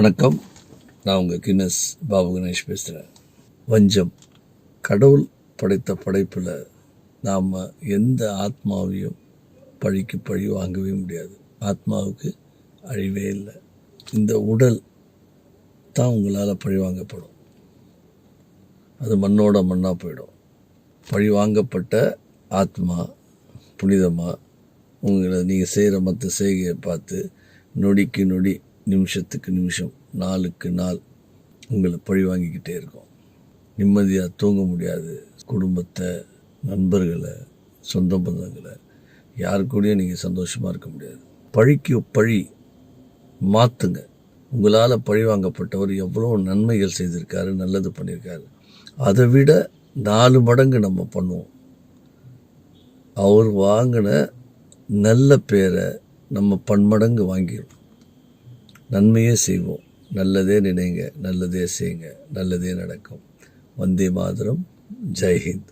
வணக்கம். நான் உங்கள் கின்னஸ் பாபு கணேஷ் பேசுகிறேன் வஞ்சம். கடவுள் படைத்த படைப்பில் நாம் எந்த ஆத்மாவையும் பழிக்கு பழி வாங்கவே முடியாது. ஆத்மாவுக்கு அழிவே இல்லை. இந்த உடல் தான் உங்களால் பழி வாங்கப்படும். அது மண்ணோட மண்ணாக போயிடும். பழி வாங்கப்பட்ட ஆத்மா புனிதமாக உங்களை நீங்கள் செய்கிற மற்ற செய்கையை பார்த்து நொடிக்கு நொடி நிமிஷத்துக்கு நிமிஷம் நாளுக்கு நாள் உங்களை பழி வாங்கிக்கிட்டே இருக்கும். நிம்மதியாக தூங்க முடியாது. குடும்பத்தை நண்பர்களை சொந்த பந்தங்களை யாரு கூடயும் நீங்கள் சந்தோஷமாக இருக்க முடியாது. பழிக்கு பழி மாற்றுங்க உங்களால் பழி வாங்கப்பட்டவர் எவ்வளோ நன்மைகள் செய்திருக்காரு நல்லது பண்ணியிருக்காரு அதை விட நாலு மடங்கு நம்ம பண்ணுவோம். அவர் வாங்கின நல்ல பேரை நம்ம பன்மடங்கு வாங்கிடுவோம் நன்மையே செய்வோம். நல்லதே நினைங்க நல்லதே செய்யுங்க நல்லதே நடக்கும். வந்தே மாதரம் ஜெய்ஹிந்த்